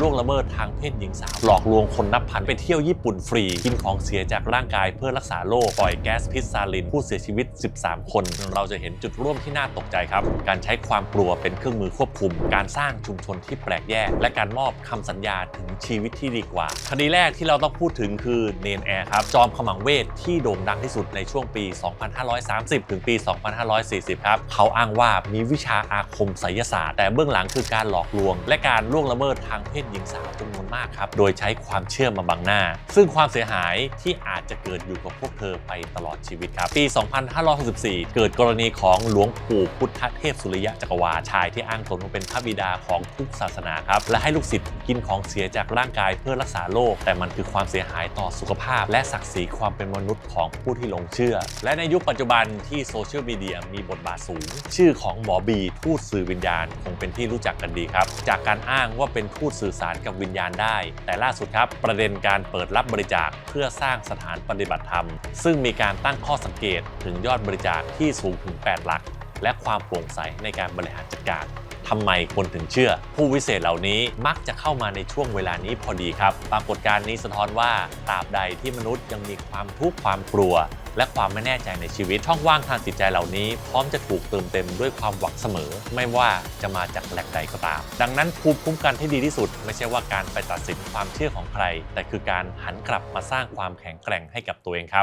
ล่วงละเมิดทางเพศหญิงสาวหลอกลวงคนนับพันไปเที่ยวญี่ปุ่นฟรี กินของเสียจากร่างกายเพื่อรักษาโรคปล่อยแก๊สพิษซาลิน ผู้เสียชีวิต 13 คน เราจะเห็นจุดร่วมที่น่าตกใจครับ การใช้ความกลัวเป็นเครื่องมือควบคุม การสร้างชุมชนที่แปลกแยก และการมอบคำสัญญาถึงชีวิตที่ดีกว่าคดีแรกที่เราต้องพูดถึงคือเนนแอร์ครับจอมขมังเวทที่โด่งดังที่สุดในช่วงปี 2530 ถึงปี 2540 ครับเขาอ้างว่ามีวิชาอาคมไสยศาสตร์แต่เบื้องหลังคือการหลอกลวง และการล่วงละเมิดทางเพศหญิงสาวจำนวนมากครับ โดยใช้ความเชื่อมาบังหน้า ซึ่งความเสียหายที่อาจจะเกิดอยู่กับพวกเธอไปตลอดชีวิตครับ ปี 2564 เกิดกรณีของหลวงปู่พุทธเทพสุริยะจักรวาลชายที่อ้างตนว่าเป็นพระบิดาของทุกศาสนาครับ และให้ลูกศิษย์กินของเสียจากร่างกายเพื่อรักษาโรคแต่มันคือความเสียหายต่อสุขภาพ และศักดิ์ศรีความเป็นมนุษย์ของผู้ที่หลงเชื่อ และในยุคปัจจุบันที่โซเชียลมีเดียมีบทบาทสูง ชื่อของหมอบีทูตสื่อวิญญาณ คงเป็นที่รู้จักกันดีครับ จากการอ้างว่าเป็นทูตสื่ออสารกับวิญญาณได้ แต่ล่าสุดครับ ประเด็นการเปิดรับบริจาคเพื่อสร้างสถานปฏิบัติธรรม ซึ่งมีการตั้งข้อสังเกตถึงยอดบริจาคที่สูงถึง 8 หลัก และความโปร่งใสในการบริหารจัดการ ทำไมคนถึงเชื่อ ผู้วิเศษเหล่านี้มักจะเข้ามาในช่วงเวลานี้พอดีครับ ปรากฏการณ์นี้สะท้อนว่าตราบใดที่มนุษย์ยังมีความทุกข์ความกลัว และความไม่แน่ใจในชีวิตช่องว่างทางจิตใจเหล่านี้ พร้อมจะถูกเติมเต็มด้วยความหวังเสมอ ไม่ว่าจะมาจากแหล่งใดก็ตาม ดังนั้นภูมิคุ้มกันที่ดีที่สุด ไม่ใช่ว่าการไปตัดสินความเชื่อของใคร แต่คือการหันกลับมาสร้างความแข็งแกร่งให้กับตัวเองครับ